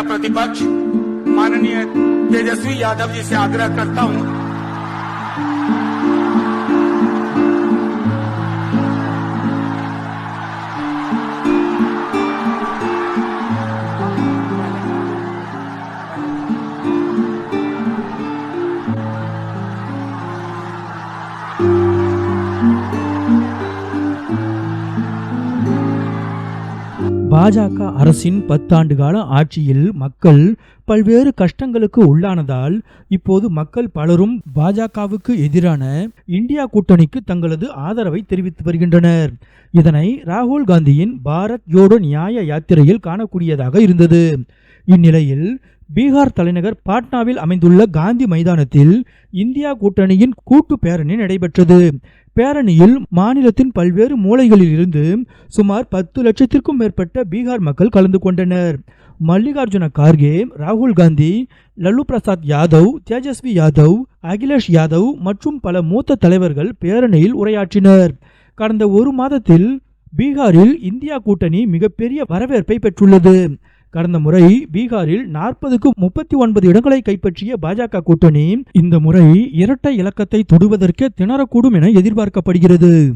प्रतिपक्ष माननीय तेजस्वी यादव जी से आग्रह करता हूँ பாஜக அரசின் பத்தாண்டு கால ஆட்சியில் மக்கள் பல்வேறு கஷ்டங்களுக்கு உள்ளானதால் இப்போது மக்கள் பலரும் பாஜகவுக்கு எதிரான இந்தியா கூட்டணிக்கு தங்களது ஆதரவை தெரிவித்து வருகின்றனர். இதனை ராகுல் காந்தியின் பாரத் ஜோடோ நியாய யாத்திரையில் காணக்கூடியதாக இருந்தது. இந்நிலையில் பீகார் தலைநகர் பாட்னாவில் அமைந்துள்ள காந்தி மைதானத்தில் இந்தியா கூட்டணியின் கூட்டு பேரணி நடைபெற்றது. பேரணியில் மாநிலத்தின் பல்வேறு மூலைகளில் இருந்து சுமார் பத்து லட்சத்திற்கும் மேற்பட்ட பீகார் மக்கள் கலந்து கொண்டனர். மல்லிகார்ஜுன கார்கே ராகுல் காந்தி லல்லு பிரசாத் யாதவ் தேஜஸ்வி யாதவ் அகிலேஷ் யாதவ் மற்றும் பல மூத்த தலைவர்கள் பேரணியில் உரையாற்றினர். கடந்த ஒரு மாதத்தில் பீகாரில் இந்தியா கூட்டணி மிகப்பெரிய வரவேற்பை பெற்றுள்ளது. கடந்த முறை பீகாரில் நாற்பதுக்கு முப்பத்தி ஒன்பது இடங்களை கைப்பற்றிய பாஜக கூட்டணி இந்த முறை இரட்டை இலக்கத்தை தொடுவதற்கு திணறக்கூடும் என எதிர்பார்க்கப்படுகிறது.